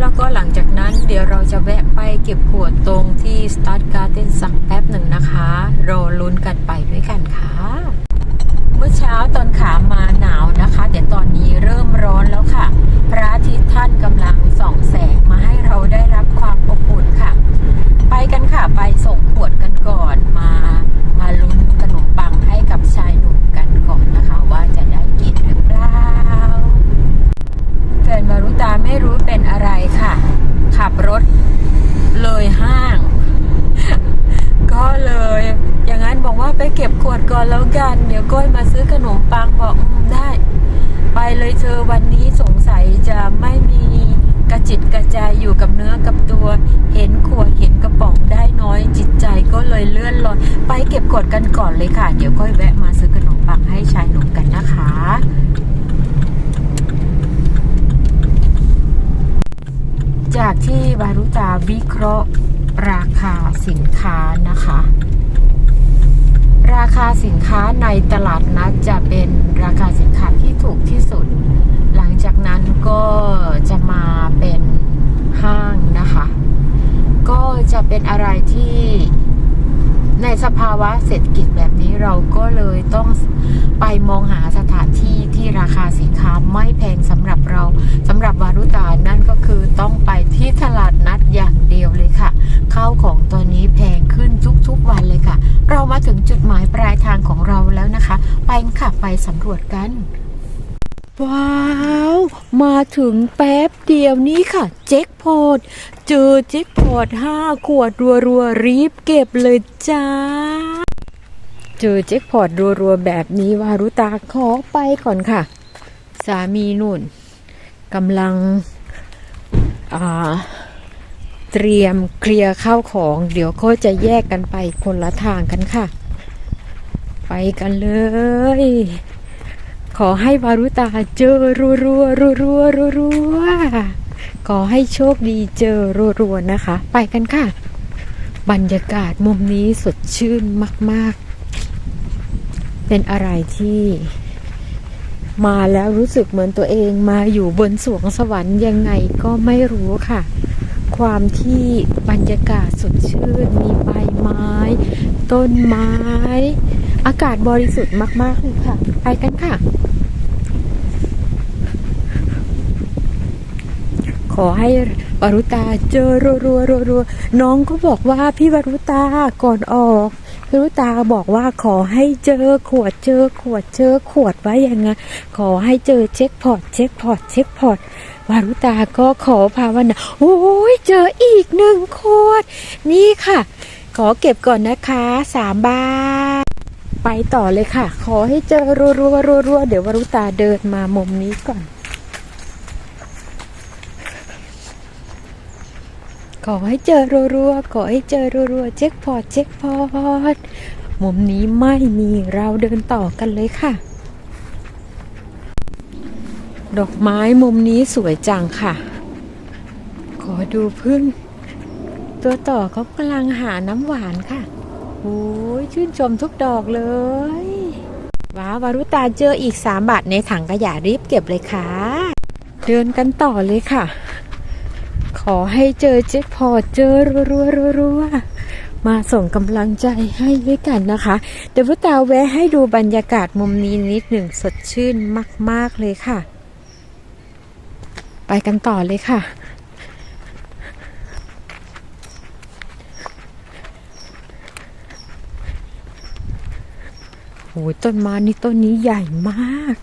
แล้วก็หลังจากนั้นเดี๋ยวเราจะแวะไปเก็บขวดตรงที่ Start Garden สักแป๊บหนึ่งนะคะ รอลุ้นกันไปด้วยกันค่ะ เมื่อเช้าตอนขามาหนาวนะคะเดี๋ยวตอนนี้เริ่มร้อนแล้วค่ะ พระอาทิตย์ท่านกำลังส่องแสงมาให้เราได้รับความอบอุ่นค่ะ ไปกันค่ะไปส่งขวดกันก่อนมา มาลุ้นขนมปังให้กับชายหนุ่มกันก่อนนะคะ ว่าจะได้กินหรือเปล่า แฟนมารุตาไม่รู้เป็นอะไรค่ะ ขับรถเลยห้าง ก็เลย อย่างนั้นบอกว่าไปเก็บขวดก่อนแล้วกัน เดี๋ยวก้อยมาซื้อขนมปังบอกอืมได้ ไปเลยเธอวันนี้สงสัยจะไม่มีกระจิตกระใจอยู่กับเนื้อกับตัว เห็นขวดเห็นกระป๋องได้น้อย จิตใจก็เลยเลื่อนลอยไปเก็บขวดกันก่อนเลยค่ะ เดี๋ยวก้อยแวะมาซื้อขนมปังให้ชายหนุ่มกันนะคะ จากที่วารุตาวิเคราะห์ราคาสินค้านะคะ ราคาสินค้าในตลาดนัดจะเป็นราคาสินค้าที่ถูกที่สุด หลังจากนั้นก็จะมาเป็นห้างนะคะ ก็จะเป็นอะไรที่ในสภาวะเศรษฐกิจแบบ เราก็เลยต้องไปมองหาสถานที่ที่ราคาสินค้าไม่แพงสำหรับเราสำหรับวารุตานั่นก็คือต้องไปที่ตลาดนัดอย่างเดียวเลยค่ะข้าวของตัวนี้แพงขึ้นทุกๆวันเลยค่ะ เรามาถึงจุดหมายปลายทางของเราแล้วนะคะ ไปค่ะไปสำรวจกันว้าว มาถึงแป๊บเดียวนี้ค่ะ เจ็คพอตเจอเจ็คพอตห้าขวดรัวๆรีบเก็บเลยจ้า เจอเจ็คพอตรัวๆแบบนี้วารุตาขอไปก่อนค่ะ สามีนุ่นกำลังเตรียมเคลียร์ข้าวของ เดี๋ยวก็จะแยกกันไปคนละทางกันค่ะ ไปกันเลย ขอให้วารุตาเจอรัวรัวรัวรัวรัวรัวขอให้โชคดีเจอรัวรัวนะคะ ไปกันค่ะ บรรยากาศมุมนี้สดชื่นมาก ๆ เป็นอะไรที่มาแล้วรู้สึกเหมือนตัวเองมาอยู่บนสวงสวรรค์ยังไงก็ไม่รู้ค่ะ ความที่บรรยากาศสดชื่น มีใบไม้ ต้นไม้ อากาศบริสุทธิ์มาก ๆ เลยค่ะ ไปกันค่ะ ขอให้วรุตาเจอรัวรัวรัวรัวน้องก็บอกว่าพี่วรุตาก่อนออก รุตาบอกว่าขอให้เจอขวดเจอขวดเจอขวดไว้ยังไงขอให้เจอเช็คพอร์ตเช็คพอร์ตเช็คพอร์ตวารุตาก็ขอภาวนาโอ้ยเจออีกหนึ่งขวด นี่ค่ะ ขอเก็บก่อนนะคะสามบาทไปต่อเลยค่ะ ขอให้เจอรัวรัวรัวรัวเดี๋ยววารุตาเดินมามุมนี้ก่อน ขอให้เจอรัวๆขอให้เจอรัวๆเช็คพอร์ตเช็คพอร์ตมุมนี้ไม่มีเราเดินต่อกันเลยค่ะ ดอกไม้มุมนี้สวยจังค่ะ ขอดูพึ่ง ตัวต่อเขากำลังหาน้ำหวานค่ะโอ้ยชื่นชมทุกดอกเลยว้าวารุตาเจออีกสามบาทในถังขยะรีบเก็บเลยค่ะ เดินกันต่อเลยค่ะ ขอให้เจอเจ็คพอเจอรัวๆรัวๆมาส่งกำลังใจให้ด้วยกันนะคะ เดี๋ยวพุตาแวะให้ดูบรรยากาศมุมนี้นิดหนึ่งสดชื่นมาก ๆ เลยค่ะ ไปกันต่อเลยค่ะ โอ้ยต้นไม้นี่ต้นนี้ใหญ่มาก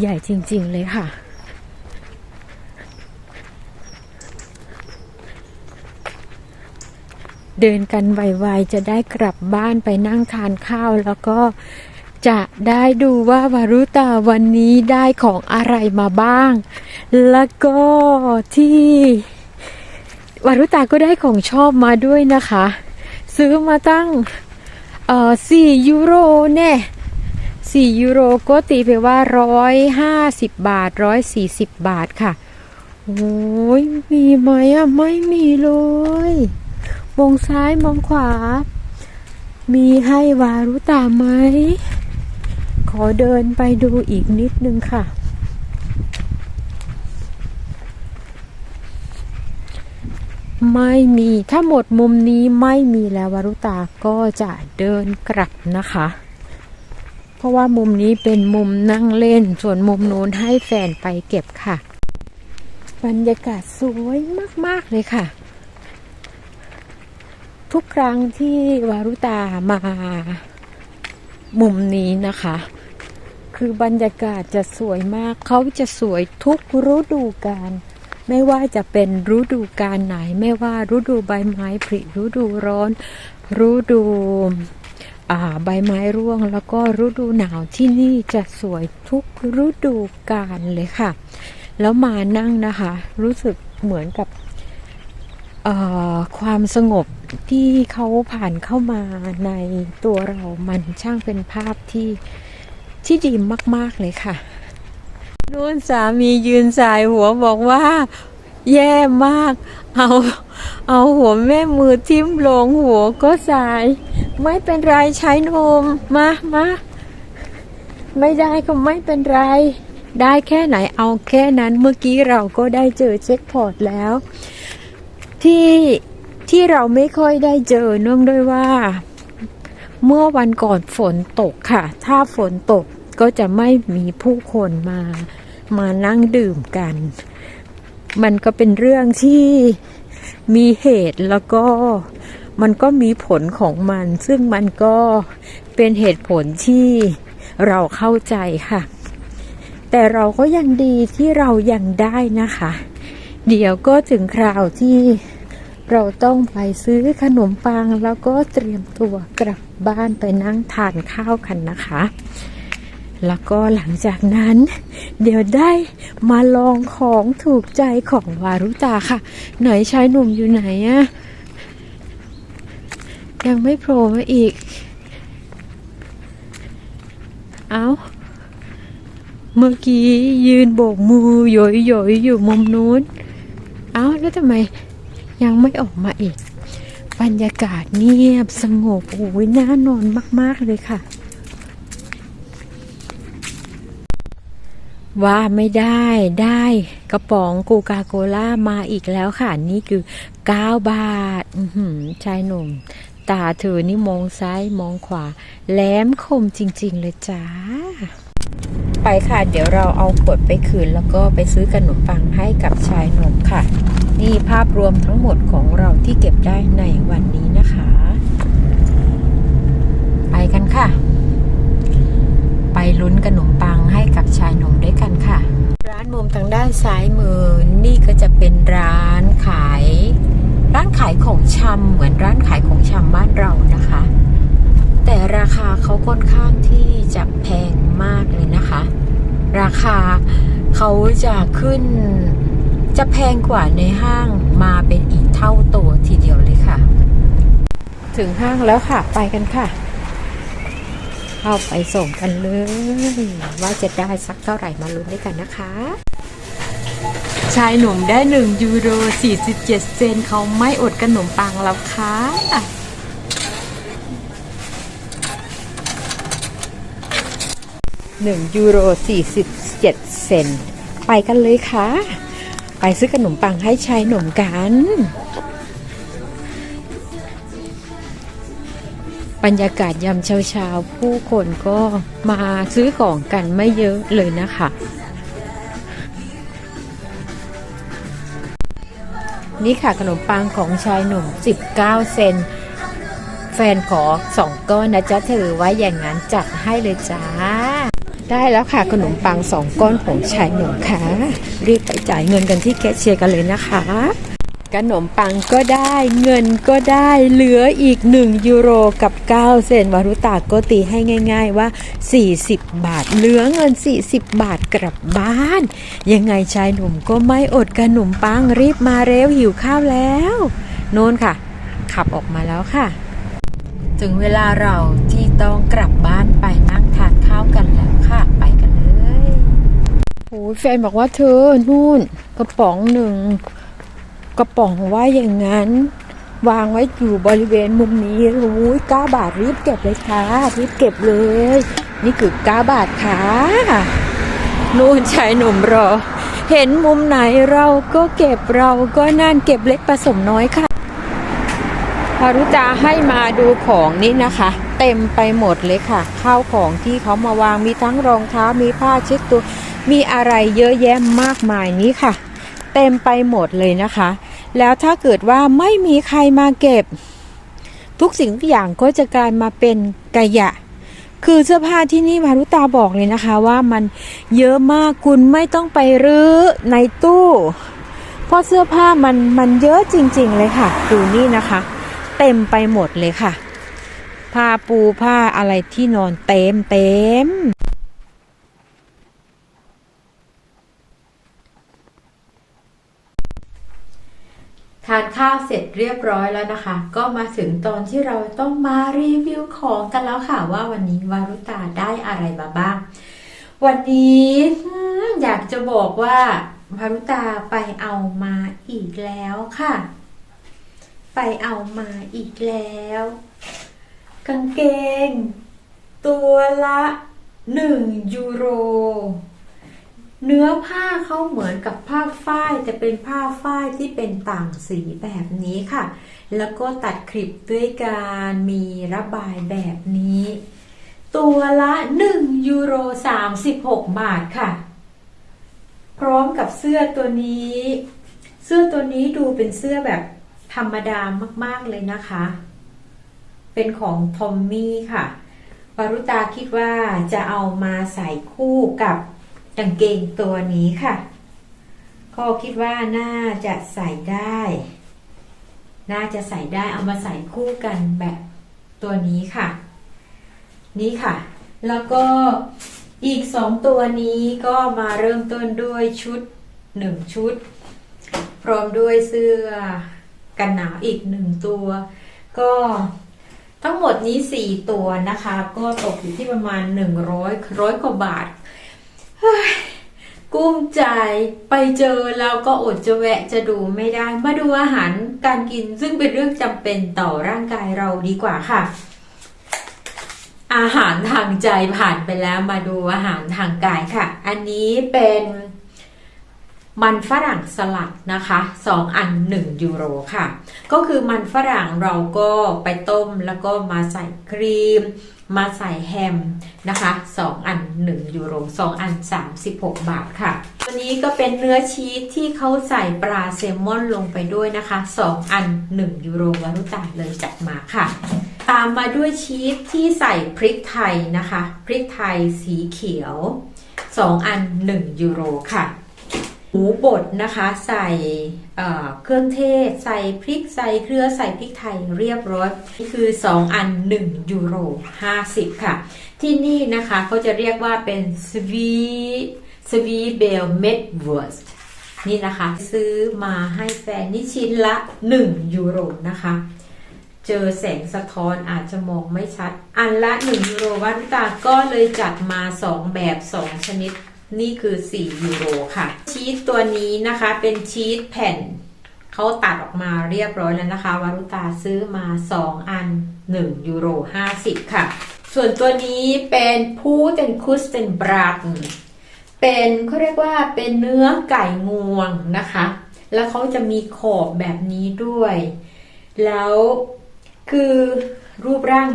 ใหญ่จริง ๆ เลยค่ะ เดินกันไวๆจะได้กลับบ้านไปนั่งทานข้าวแล้วก็จะได้ดูว่าวารุตาวันนี้ได้ของอะไรมาบ้าง แล้วก็ที่วารุตาก็ได้ของชอบมาด้วยนะคะ ซื้อมาตั้งเอ่อสี่ยูโรแน่สี่ยูโรก็ตีไปว่าร้อยห้าสิบบาทร้อยสี่สิบบาทค่ะ โอ้ยมีไหมอะ ไม่มีเลย มองซ้ายมองขวา มีให้วารุตาไหม ขอเดินไปดูอีกนิดนึงค่ะ ไม่มีถ้าหมดมุมนี้ไม่มีแล้ววารุตาก็จะเดินกลับนะคะ เพราะว่ามุมนี้เป็นมุมนั่งเล่น ส่วนมุมนู้นให้แฟนไปเก็บค่ะ บรรยากาศสวยมาก ๆ เลยค่ะ ทุกครั้งที่วารุตามามุมนี้นะคะ คือบรรยากาศจะสวยมากเขาจะสวยทุกฤดูกาลไม่ว่าจะเป็นฤดูกาลไหน ไม่ว่าฤดูใบไม้ผลิฤดูร้อนฤดูใบไม้ร่วงแล้วก็ฤดูหนาวที่นี่จะสวยทุกฤดูกาลเลยค่ะ แล้วมานั่งนะคะ รู้สึกเหมือนกับความสงบ ที่เขาผ่านเข้ามาในตัวเรามันช่างเป็นภาพที่ที่ดีมาก ๆ เลยค่ะนู่นสามียืนสายหัวบอกว่า แย่มาก เอาเอาหัวแม่มือทิ่มลงหัวก็สาย ไม่เป็นไรใช้นมมามาไม่ได้ก็ไม่เป็นไร ได้แค่ไหนเอาแค่นั้นเมื่อกี้เราก็ได้เจอเช็คพอร์ตแล้ว ที่ ที่เราไม่ค่อยได้เจอเนื่องด้วยว่า เมื่อวันก่อนฝนตกค่ะ ถ้าฝนตกก็จะไม่มีผู้คนมา มานั่งดื่มกัน มันก็เป็นเรื่องที่มีเหตุแล้วก็มันก็มีผลของมัน ซึ่งมันก็เป็นเหตุผลที่เราเข้าใจค่ะ แต่เราก็ยังดีที่เรายังได้นะคะ เดี๋ยวก็ถึงคราวที่ เราต้องไปซื้อขนมปังแล้วก็เตรียมตัวกลับบ้านไปนั่งทานข้าวกันนะคะ แล้วก็หลังจากนั้น เดี๋ยวได้มาลองของถูกใจของวารุตาค่ะ ไหนชายหนุ่มอยู่ไหนอะยังไม่โผล่มาอีก เอาเมื่อกี้ยืนโบกมือหยยๆอยู่มุมนู้น เอาแล้วทำไม ยังไม่ออกมาอีก บรรยากาศเงียบสงบโอ้ยน่านอนมากๆเลยค่ะ ว่าไม่ได้ได้กระป๋องกูกาโกล่ามาอีกแล้วค่ะ นี่คือ 9 บาทอือหือชายหนุ่ม ตาเธอนี่มองซ้ายมองขวา แหลมคมจริง ๆ เลยจ้า ไปค่ะ เดี๋ยวเราเอาขวดไปคืน แล้วก็ไปซื้อขนมปังให้กับชายหนุ่มค่ะ นี่ภาพรวมทั้งหมดของเราที่เก็บได้ในวันนี้นะคะ ไปกันค่ะ ไปลุ้นขนมปังให้กับชายหนุ่มด้วยกันค่ะ ร้านมุมทางด้านซ้ายมือนี่ก็จะเป็นร้านขาย ร้านขายของชำเหมือนร้านขายของชำบ้านเรานะคะแต่ราคาเขาค่อนข้างที่จะแพงมากเลยนะคะ ราคาเขาจะขึ้นจะแพงกว่าในห้างมาเป็นอีกเท่าตัวทีเดียวเลยค่ะ ถึงห้างแล้วค่ะไปกันค่ะ เข้าไปส่งกันเลย ว่าจะได้สักเท่าไหร่มาลุ้นด้วยกันนะคะ ชายหนุ่มได้ 1 ยูโร 47 เซนเขาไม่อดขนมปังแล้วค่ะ 1ยูโร47 เซนไปกันเลยค่ะ ไปซื้อขนมปังให้ชายหนุ่มกัน บรรยากาศยามเช้าๆ ผู้คนก็มาซื้อของกันไม่เยอะเลยนะคะนี่ค่ะขนมปังของชายหนุ่ม 19 เซน แฟนขอสองก้อนนะจ๊ะถือว่าอย่างนั้นจัดให้เลยจ้า ได้แล้วค่ะขนมปังสองก้อนของชายหนุ่มค่ะ รีบไปจ่ายเงินกันที่แคชเชียร์กันเลยนะคะขนมปังก็ได้เงินก็ได้เหลืออีก 1 ยูโรกับ 9 เซนวารุตาก็ตีให้ง่าย ๆว่า 40 บาท เหลือเงิน 40 บาทกลับบ้าน ยังไงชายหนุ่มก็ไม่อดขนมปังรีบมาเร็วหิวข้าวแล้ว โน่นค่ะ ขับออกมาแล้วค่ะ ถึงเวลาเราที่ต้องกลับบ้านไปนั่งทานข้าวกันแล้วค่ะ ไปกันเลยโอ้ย แฟนบอกว่าเธอนู่น กระป๋องหนึ่ง กระป๋องว่าอย่างนั้น วางไว้อยู่บริเวณมุมนี้โอ้ยก้าบาทรีบเก็บเลยค่ะรีบเก็บเลย นี่คือก้าบาทค่ะนู่นชายหนุ่มรอ เห็นมุมไหนเราก็เก็บเราก็นั่นเก็บเล็กผสมน้อยค่ะพารุจาให้มาดูของนี่นะคะ เต็มไปหมดเลยค่ะ ข้าวของที่เขามาวางมีทั้งรองเท้ามีผ้าเช็ดตัว มีอะไรเยอะแยะมากมายนี้ค่ะ เต็มไปหมดเลยนะคะ แล้วถ้าเกิดว่าไม่มีใครมาเก็บ ทุกสิ่งทุกอย่างก็จะกลายมาเป็นกระยะ คือเสื้อผ้าที่นี่มารุตาบอกเลยนะคะว่ามันเยอะมากคุณไม่ต้องไปรื้อในตู้เพราะเสื้อผ้ามันมันเยอะจริง ๆ เลยค่ะ ดูนี่นะคะ เต็มไปหมดเลยค่ะผ้าปูผ้าอะไรที่นอนเต็มเต็มานข้าวเสร็จเรียบร้อยแล้วนะคะ ก็มาถึงตอนที่เราต้องมารีวิวของกันแล้วค่ะว่าวันนี้วารุตาได้อะไรมาบ้าง วันนี้อยากจะบอกว่าวารุตาไปเอามาอีกแล้วค่ะ ไปเอามาอีกแล้ว กางเกง ตัวละหนึ่งยูโร เนื้อผ้าเขาเหมือนกับผ้าฝ้ายแต่เป็นผ้าฝ้ายที่เป็นต่างสีแบบนี้ค่ะ แล้วก็ตัดคลิปด้วยการมีระบายแบบนี้ ตัวละ 1 ยูโร 36 บาทค่ะ พร้อมกับเสื้อตัวนี้ เสื้อตัวนี้ดูเป็นเสื้อแบบธรรมดามากๆเลยนะคะ เป็นของทอมมี่ค่ะวารุตาคิดว่าจะเอามาใส่คู่กับ กางเกงตัวนี้ค่ะ ก็คิดว่าน่าจะใส่ได้ น่าจะใส่ได้เอามาใส่คู่กันแบบตัวนี้ค่ะ นี่ค่ะ แล้วก็อีกสองตัวนี้ก็มาเริ่มต้นด้วยชุดหนึ่งชุด พร้อมด้วยเสื้อกันหนาวอีกหนึ่งตัว ก็ทั้งหมดนี้สี่ตัวนะคะ ก็ตกอยู่ที่ประมาณหนึ่งร้อยร้อยกว่าบาท กุ้มใจไปเจอแล้วก็อดจะแวะจะดูไม่ได้ มาดูอาหารการกินซึ่งเป็นเรื่องจำเป็นต่อร่างกายเราดีกว่าค่ะ อาหารทางใจผ่านไปแล้วมาดูอาหารทางกายค่ะ อันนี้เป็น มันฝรั่งสลัดนะคะ 2 อัน 1 ยูโรค่ะ ก็คือมันฝรั่งเราก็ไปต้มแล้วก็มาใส่ครีม มาใส่แฮมนะคะ 2 อัน 1 ยูโร 2 อัน 36 บาทค่ะตัวนี้ก็เป็นเนื้อชีสที่เขาใส่ปลาแซลมอนลงไปด้วยนะคะ 2 อัน 1 ยูโรวารุตาเลยจัดมาค่ะ ตามมาด้วยชีสที่ใส่พริกไทยนะคะ พริกไทยสีเขียว 2 อัน 1 ยูโรค่ะ หมูบดนะคะใส่เครื่องเทศ ใส่พริกใส่เกลือใส่พริกไทยเรียบร้อยนี่คือ 2 อัน 1 ยูโร 50 ค่ะ ที่นี่นะคะเขาจะเรียกว่าเป็นสวีสวีเบลเมดเวิร์สนี่นะคะ ซื้อมาให้แฟนนี่ชิ้นละ 1 ยูโรนะคะ เจอแสงสะท้อนอาจจะมองไม่ชัด อันละ 1 ยูโรวัตตาก็เลยจัดมา 2 แบบ 2 ชนิด นี่คือ 4 ยูโรค่ะ ชีสตัวนี้นะคะเป็นชีสแผ่นเขาตัดออกมาเรียบร้อยแล้วนะคะ วารุตาซื้อมา 2 อัน 1 ยูโร 50 ค่ะ ส่วนตัวนี้เป็นพูเตนคุสเตนบรัตเป็นเขาเรียกว่าเป็นเนื้อไก่งวงนะคะ แล้วเขาจะมีขอบแบบนี้ด้วย แล้วคือรูปร่าง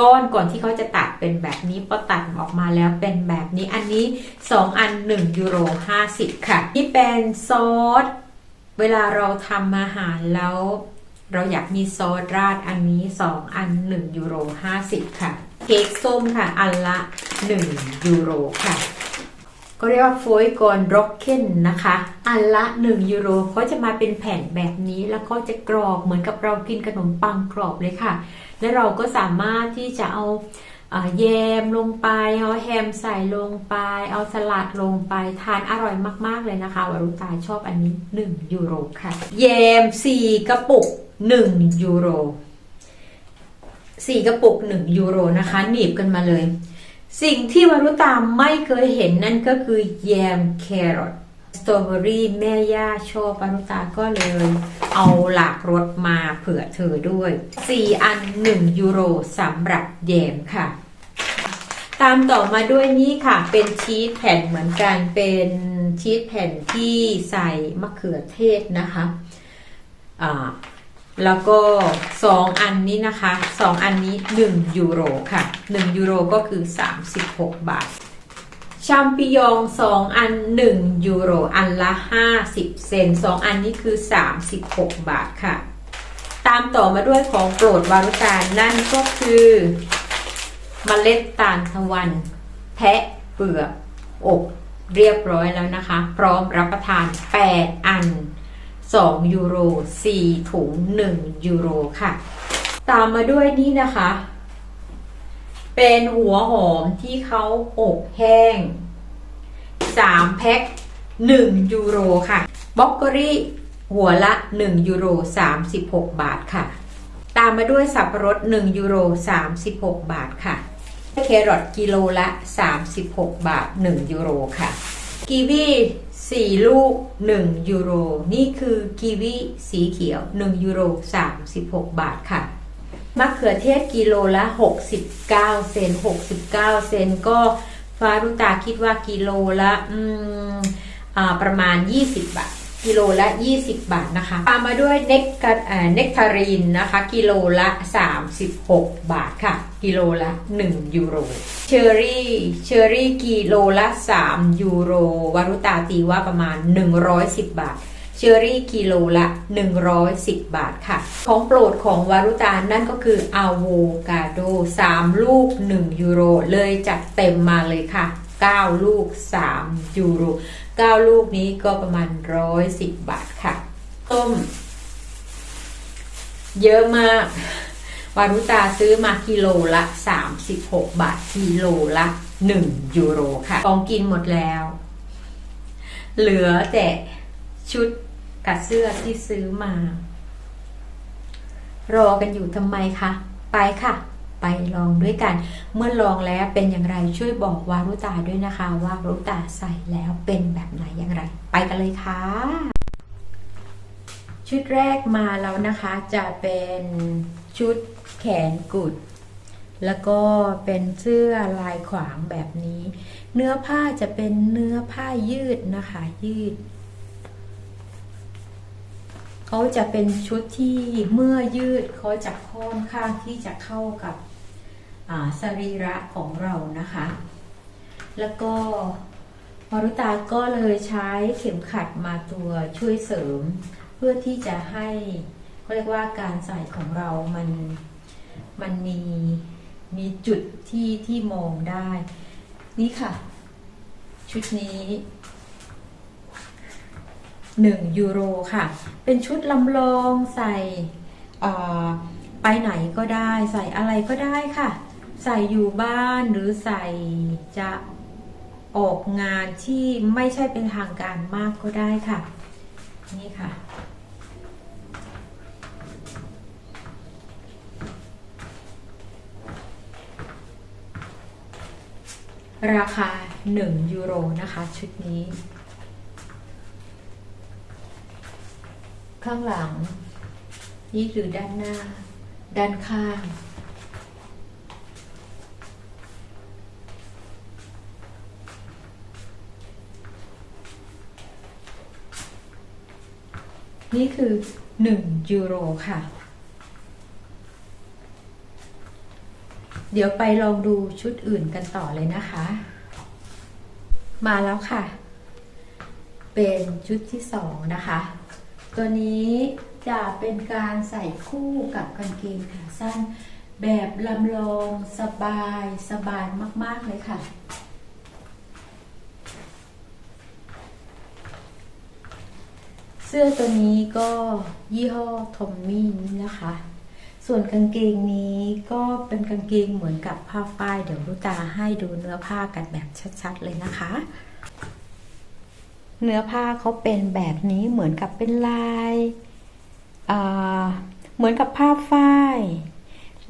ก้อนก่อนที่เขาจะตัดเป็นแบบนี้พอตัดออกมาแล้วเป็นแบบนี้อันนี้ 2 อัน 1ยูโร50 ค่ะ นี่เป็นซอสเวลาเราทำอาหารแล้ว เราอยากมีซอสราดอันนี้ 2 อัน 1ยูโร50 ค่ะ เค้กส้มค่ะ อันละ 1 ยูโรค่ะก็เรียกว่าโฟยกอนร็อกเคนนะคะ อันละ 1 ยูโรเขาจะมาเป็นแผ่นแบบนี้แล้วก็จะกรอบเหมือนกับเรากินขนมปังกรอบเลยค่ะ และเราก็สามารถที่จะเอาเอ่อแยมลงไปเอาแฮมใส่ลงไป เอาสลัดลงไปทานอร่อยมาก ๆ เลยนะคะวารุตาชอบอันนี้ 1 ยูโรค่ะ แยม 4 กระปุก 1 ยูโรสี่กระปุกหนึ่งยูโรนะคะ หนีบกันมาเลย สิ่งที่วารุตาไม่เคยเห็นนั่นก็คือแยมแครอท สตรอเบอรี่แม่ย่าชอบวารุตาก็เลย เอาหลากรสมาเผื่อเธอด้วย 4 อัน 1 ยูโรสำหรับแยมค่ะ ตามต่อมาด้วยนี่ค่ะ เป็นชีสแผ่นเหมือนกันเป็นชีสแผ่นที่ใส่มะเขือเทศนะคะอ่าแล้วก็ 2 อันนี้นะคะ 2 อันนี้ 1 ยูโรค่ะ 1 ยูโรก็คือ 36 บาท ชัมปิยอง2อัน1ยูโรอันละ50เซนต์2อันนี้คือ36บหกบาทค่ะ ตามต่อมาด้วยของโปรดวารุตานั่นก็คือมเมล็ดตาลทวัน แทะเปลือกอบเรียบร้อยแล้วนะคะ พร้อมรับประทาน 8 อัน 2 ยูโร 4 ถุง 1 ยูโรค่ะ ตามมาด้วยนี่นะคะ เป็นหัวหอมที่เขาอบแห้ง 3 แพ็ค 1 ยูโรค่ะบล็อกเกอรี่หัวละ 1 ยูโร 36 บาทค่ะ ตามมาด้วยสับปะรด 1 ยูโร 36 บาทค่ะ แครอทกิโลละ 36 บาท 1 ยูโรค่ะ กีวี4 ลูก 1 ยูโร นี่คือกีวีสีเขียว 1 ยูโร 36 บาทค่ะ มะเขือเทศกิโลละ 69 เซน 69 เซนก็ฟารุตาคิดว่ากิโลละอืมอ่าประมาณ 20 บาท กิโลละ 20 บาทนะคะตามมาด้วยเนกกเอ่อเนกทารินนะคะ กิโลละ 36 บาทค่ะ กิโลละ 1 ยูโร เชอร์รี่เชอร์รี่กิโลละ 3 ยูโรวารุตาตีว่าประมาณ 110 บาท อร์รี่กิโลละ 110 บาทค่ะ ของโปรดของวารุตานั่นก็คืออะโวคาโด 3 ลูก 1 ยูโร เลยจัดเต็มมาเลยค่ะ 9 ลูก 3 ยูโร 9 ลูกนี้ก็ประมาณ 110 บาทค่ะ ต้ม เยอะมาก วารุตาซื้อมากิโลละ 36 บาท กิโลละ 1 ยูโรค่ะ ของกินหมดแล้ว เหลือแต่ชุด กับเสื้อที่ซื้อมา รอกันอยู่ทำไมคะ ไปค่ะ ไปลองด้วยกัน เมื่อลองแล้วเป็นอย่างไรช่วยบอกวารุตาด้วยนะคะ ว่าวารุตาใส่แล้วเป็นแบบไหนอย่างไร ไปกันเลยค่ะ ชุดแรกมาแล้วนะคะ จะเป็นชุดแขนกุดแล้วก็เป็นเสื้อลายขวางแบบนี้ เนื้อผ้าจะเป็นเนื้อผ้ายืดนะคะ ยืด เขาจะเป็นชุดที่เมื่อยืดเขาจะค่อนข้างที่จะเข้ากับสรีระของเรานะคะ แล้วก็มรุตาก็เลยใช้เข็มขัดมาตัวช่วยเสริม เพื่อที่จะให้เขาเรียกว่าการใส่ของเรามันมันมีมีจุดที่ที่มองได้ นี่ค่ะ ชุดนี้ 1 ยูโรค่ะ เป็นชุดลำลองใส่ไปไหนก็ได้ใส่อะไรก็ได้ค่ะ ใส่อยู่บ้านหรือใส่จะออกงานที่ไม่ใช่เป็นทางการมากก็ได้ค่ะ นี่ค่ะ ราคา 1 ยูโรนะคะ ชุดนี้ ข้างหลัง นี่คือด้านหน้า ด้านข้าง นี่คือ 1 ยูโรค่ะ เดี๋ยวไปลองดูชุดอื่นกันต่อเลยนะคะ มาแล้วค่ะ เป็นชุดที่สองนะคะ ตัวนี้จะเป็นการใส่คู่กับกางเกงขาสั้น แบบลำลองสบายสบายมาก ๆ เลยค่ะ เสื้อตัวนี้ก็ยี่ห้อทอมมี่นี่นะคะ ส่วนกางเกงนี้ก็เป็นกางเกงเหมือนกับผ้าฝ้าย เดี๋ยวรุตาให้ดูเนื้อผ้ากันแบบชัด ๆ เลยนะคะ เนื้อผ้าเขาเป็นแบบนี้เหมือนกับเป็นลายเหมือนกับผ้าฝ้าย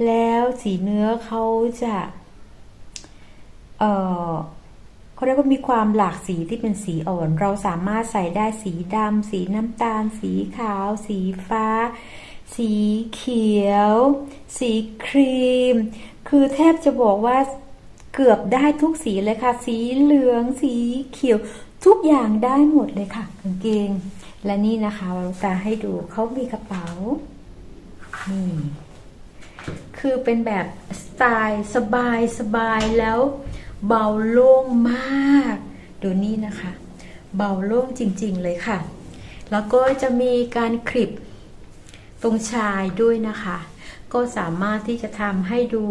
แล้วสีเนื้อเขาจะเเขาเรียกว่ามีความหลากสีที่เป็นสีอ่อน เราสามารถใส่ได้สีดำสีน้ำตาล สีขาว สีฟ้า สีเขียว สีครีม คือแทบจะบอกว่าเกือบได้ทุกสีเลยค่ะ สีเหลือง สีเขียว ทุกอย่างได้หมดเลยค่ะกางเกง และนี่นะคะวารุตาให้ดูเขามีกระเป๋านี่คือเป็นแบบสไตล์สบายสบายแล้วเบาโล่งมาก ดูนี่นะคะ เบาโล่งจริงๆเลยค่ะ แล้วก็จะมีการคลิปตรงชายด้วยนะคะ ก็สามารถที่จะทำให้ดู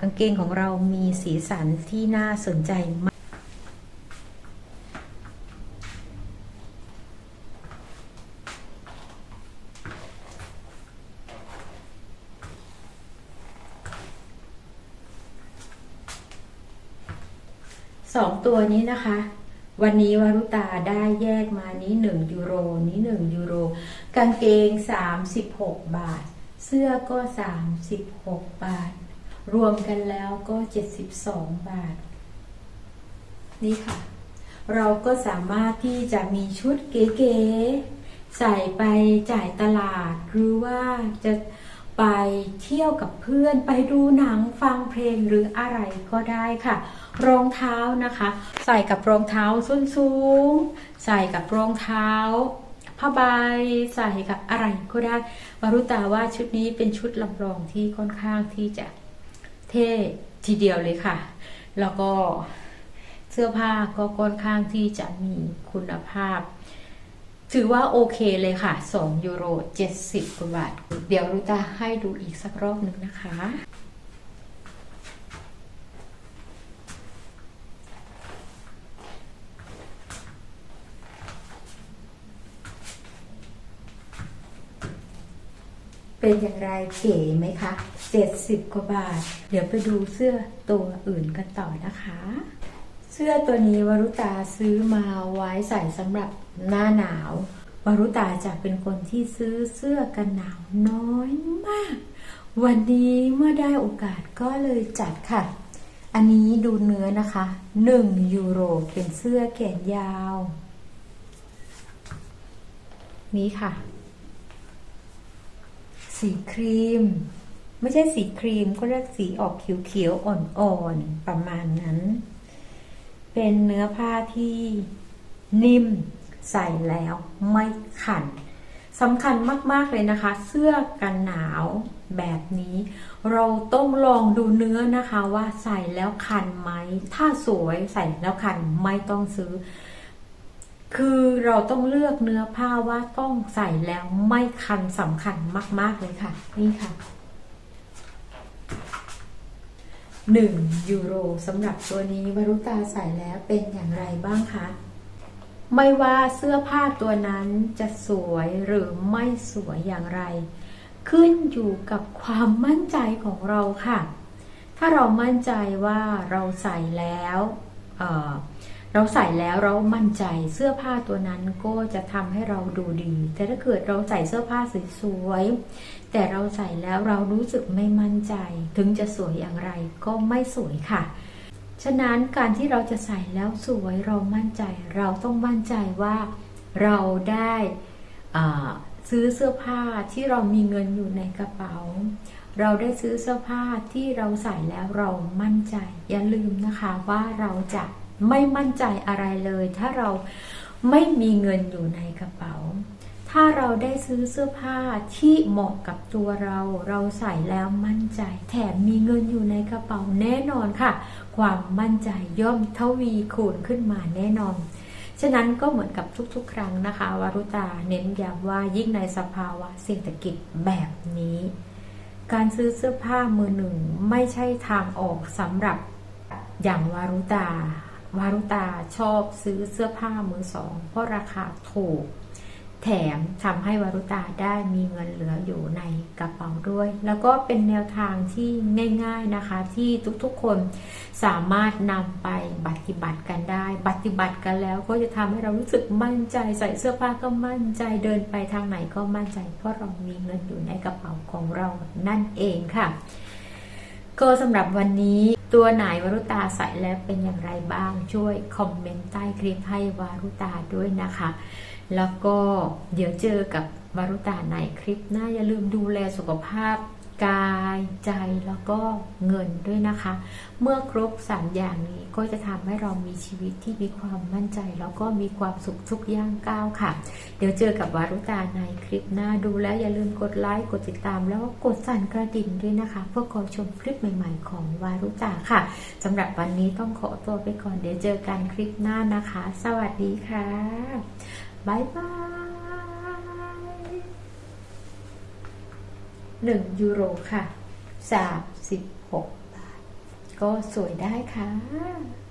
กางเกงของเรามีสีสันที่น่าสนใจมาก สองตัวนี้นะคะ วันนี้วารุตาได้แยกมานี้ 1 ยูโรนี้ 1 ยูโร กางเกง 36 บาท เสื้อก็ 36 บาท รวมกันแล้วก็ 72 บาท นี่ค่ะ เราก็สามารถที่จะมีชุดเก๋ๆใส่ไปจ่ายตลาด หรือว่าจะ ไปเที่ยวกับเพื่อนไปดูหนังฟังเพลงหรืออะไรก็ได้ค่ะ รองเท้านะคะ ใส่กับรองเท้าส้นสูง ใส่กับรองเท้าผ้าใบใส่กับอะไรก็ได้วารุตาว่าชุดนี้เป็นชุดลำลองที่ค่อนข้างที่จะเท่ทีเดียวเลยค่ะ แล้วก็เสื้อผ้าก็ค่อนข้างที่จะมีคุณภาพ ถือว่าโอเคเลยค่ะ 2 ยูโร 70กว่าบาท เดี๋ยวรุตาให้ดูอีกสักรอบหนึ่งนะคะ เป็นอย่างไรเก๋ไหมคะ 70 กว่าบาท เดี๋ยวไปดูเสื้อตัวอื่นกันต่อนะคะ เสื้อตัวนี้วรุตาซื้อมาไว้ใส่สำหรับหน้าหนาว วรุตาจะเป็นคนที่ซื้อเสื้อกันหนาวน้อยมาก วันนี้เมื่อได้โอกาสก็เลยจัดค่ะ อันนี้ดูเนื้อนะคะ1ยูโรเป็นเสื้อแขนยาว นี้ค่ะ สีครีม ไม่ใช่สีครีมก็เรียกสีออกเขียวๆอ่อนๆประมาณนั้น เป็นเนื้อผ้าที่นิ่มใส่แล้วไม่ขันสำคัญมากๆเลยนะคะ เสื้อกันหนาวแบบนี้ เราต้องลองดูเนื้อนะคะว่าใส่แล้วคันไหม ถ้าสวยใส่แล้วคันไม่ต้องซื้อ คือเราต้องเลือกเนื้อผ้าว่าต้องใส่แล้วไม่คันสำคัญมาก ๆเลยค่ะ นี่ค่ะ 1ยูโรสำหรับตัวนี้วรุตาใส่แล้วเป็นอย่างไรบ้างคะ ไม่ว่าเสื้อผ้าตัวนั้นจะสวยหรือไม่สวยอย่างไร ขึ้นอยู่กับความมั่นใจของเราค่ะ ถ้าเรามั่นใจว่าเราใส่แล้วเเราใส่แล้วเรามั่นใจเสื้อผ้าตัวนั้นก็จะทำให้เราดูดี แต่ถ้าเกิดเราใส่เสื้อผ้าสวยๆแต่เราใส่แล้วเรารู้สึกไม่มั่นใจ ถึงจะสวยอย่างไรก็ไม่สวยค่ะ ฉะนั้นการที่เราจะใส่แล้วสวยเรามั่นใจ เราต้องมั่นใจว่าเราได้ซื้อเสื้อผ้าที่เรามีเงินอยู่ในกระเป๋า เราได้ซื้อเสื้อผ้าที่เราใส่แล้วเรามั่นใจ อย่าลืมนะคะว่าเราจะ ไม่มั่นใจอะไรเลย ถ้าเราไม่มีเงินอยู่ในกระเป๋า ถ้าเราได้ซื้อเสื้อผ้าที่เหมาะกับตัวเรา เราใส่แล้วมั่นใจ แถมมีเงินอยู่ในกระเป๋าแน่นอนค่ะ ความมั่นใจย่อมทวีคูณขึ้นมาแน่นอนฉะนั้นก็เหมือนกับทุกๆ ครั้งนะคะวารุตาเน้นย้ำว่ายิ่งในสภาวะเศรษฐกิจแบบนี้ การซื้อเสื้อผ้ามือหนึ่งไม่ใช่ทางออกสำหรับอย่างวารุตา วารุตาชอบซื้อเสื้อผ้ามือสอง เพราะราคาถูกแแถมทำให้วารุตาได้มีเงินเหลืออยู่ในกระเป๋าด้วย แล้วก็เป็นแนวทางที่ง่าย ๆนะคะ ที่ทุกๆคนสามารถนำไปปฏิบัติกันได้ ปฏิบัติกันแล้วก็จะทำให้เรารู้สึกมั่นใจใส่เสื้อผ้าก็มั่นใจเดินไปทางไหนก็มั่นใจ เพราะเรามีเงินอยู่ในกระเป๋าของเรานั่นเองค่ะ ก็สำหรับวันนี้ตัวไหนวารุตาใส่แล้วเป็นอย่างไรบ้างช่วยคอมเมนต์ใต้คลิปให้วารุตาด้วยนะคะ แล้วก็เดี๋ยวเจอกับวารุตาในคลิปหน้าอย่าลืมดูแลสุขภาพ กายใจแล้วก็เงินด้วยนะคะ เมื่อครบสามอย่างนี้ก็จะทำให้เรามีชีวิตที่มีความมั่นใจ แล้วก็มีความสุขทุกย่างก้าวค่ะ เดี๋ยวเจอกับวารุตาในคลิปหน้าดูแล้วอย่าลืมกดไลค์กดติดตาม แล้วก็กดสั่นกระดิ่งด้วยนะคะ เพื่อคอยชมคลิปใหม่ ๆ ของวารุตาค่ะสำหรับวันนี้ต้องขอตัวไปก่อนเดี๋ยวเจอกันคลิปหน้านะคะ สวัสดีค่ะบายบาย หนึ่งยูโรค่ะสามสิบหกบาท ก็สวยได้ค่ะ